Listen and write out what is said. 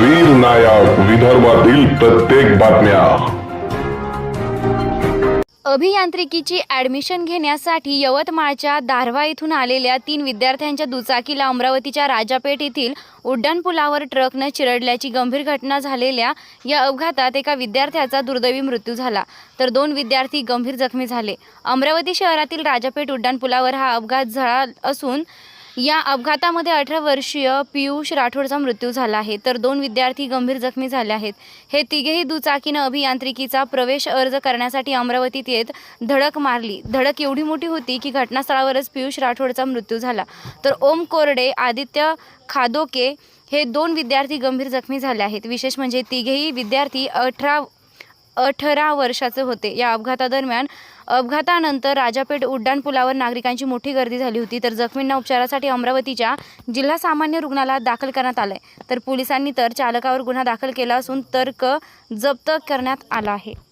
वीर नायक विदर्भातील प्रत्येक बातम्या. अभियांत्रिकीची ॲडमिशन घेण्यासाठी यवतमाळच्या दारव्हा येथून आलेल्या तीन विद्यार्थ्यांच्या दुचाकीला अमरावतीच्या राजापेठ येथील उड्डाणपुलावर ट्रकनं चिरडल्याची गंभीर घटना झालेल्या या अपघातात एका विद्यार्थ्याचा दुर्दैवी मृत्यू झाला. तर दोन विद्यार्थी गंभीर जखमी झाले. अमरावती शहरातील राजापेठ उड्डाणपुलावर हा अपघात झाला असून या अपघातामध्ये अठरा वर्षीय पियुष राठोडचा मृत्यू झाला आहे. तर दोन विद्यार्थी गंभीर जखमी झाले आहेत. हे तिघेही दुचाकीनं अभियांत्रिकीचा प्रवेश अर्ज करण्यासाठी अमरावतीत येत धडक मारली. धडक एवढी मोठी होती की घटनास्थळावरच पियुष राठोडचा मृत्यू झाला. तर ओम कोरडे आदित्य खादोके हे दोन विद्यार्थी गंभीर जखमी झाले आहेत. विशेष म्हणजे तिघेही विद्यार्थी अठरा अठरा वर्षाचे होते. या अपघातादरम्यान अपघातानंतर राजापेठ उड्डाणपुलावर नागरिकांची मोठी गर्दी झाली होती. तर जखमींना उपचारासाठी अमरावतीच्या जिल्हा सामान्य रुग्णालयात दाखल करण्यात आलंय. तर पोलिसांनी तर चालकावर गुन्हा दाखल केला असून तर्क जप्त करण्यात आला आहे.